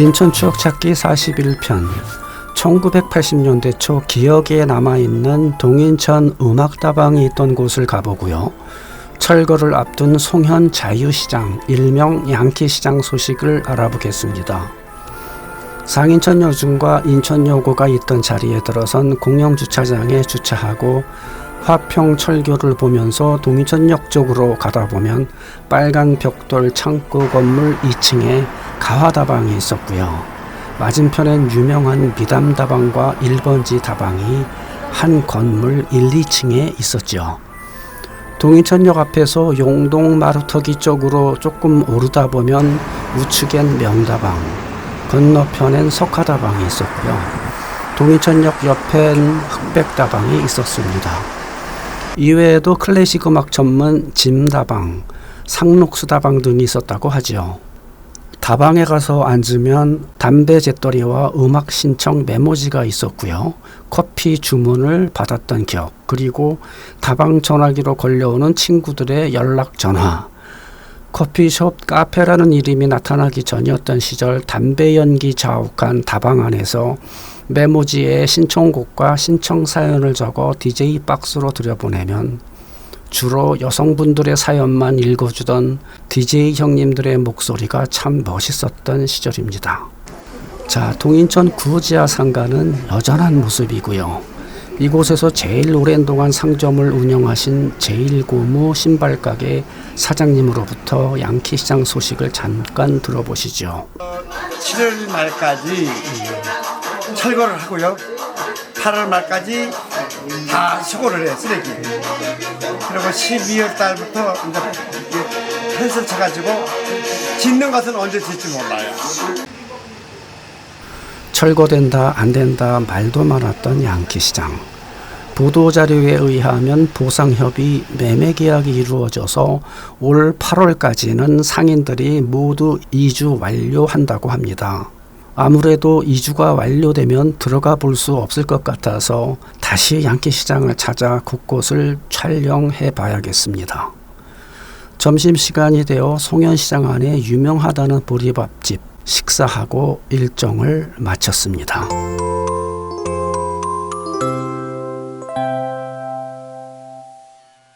인천 추억 찾기 41편 1980년대 초 기억에 남아있는 동인천 음악다방이 있던 곳을 가보고요. 철거를 앞둔 송현 자유시장, 일명 양키시장 소식을 알아보겠습니다. 상인천 여중과 인천여고가 있던 자리에 들어선 공영주차장에 주차하고 화평 철교를 보면서 동인천역 쪽으로 가다 보면 빨간 벽돌 창고 건물 2층에 가화다방이 있었고요. 맞은편엔 유명한 미담다방과 1번지 다방이 한 건물 1, 2층에 있었죠. 동인천역 앞에서 용동 마루터기 쪽으로 조금 오르다 보면 우측엔 명다방, 건너편엔 석화다방이 있었고요. 동인천역 옆엔 흑백다방이 있었습니다. 이외에도 클래식 음악 전문 짐다방, 상록수다방 등이 있었다고 하지요. 다방에 가서 앉으면 담배 재떨이와 음악 신청 메모지가 있었고요. 커피 주문을 받았던 기억, 그리고 다방 전화기로 걸려오는 친구들의 연락 전화, 커피숍 카페라는 이름이 나타나기 전이었던 시절 담배 연기 자욱한 다방 안에서 메모지에 신청곡과 신청 사연을 적어 DJ 박스로 들여보내면 주로 여성분들의 사연만 읽어주던 DJ 형님들의 목소리가 참 멋있었던 시절입니다. 자, 동인천 구지아 상가는 여전한 모습이고요. 이곳에서 제일 오랜 동안 상점을 운영하신 제일고무 신발가게 사장님으로부터 양키시장 소식을 잠깐 들어보시죠. 7월 말까지 철거를 하고요. 8월 말까지 다 수거를 해 쓰레기. 그리고 12월 달부터 이제 펜슬 쳐가지고 짓는 것은 언제 짓지 몰라요. 철거된다 안 된다 말도 많았던 양키시장. 보도 자료에 의하면 보상협의 매매 계약이 이루어져서 올 8월까지는 상인들이 모두 이주 완료한다고 합니다. 아무래도 이주가 완료되면 들어가 볼 수 없을 것 같아서 다시 양키 시장을 찾아 곳곳을 촬영해 봐야겠습니다. 점심시간이 되어 송현시장 안에 유명하다는 보리밥집 식사하고 일정을 마쳤습니다.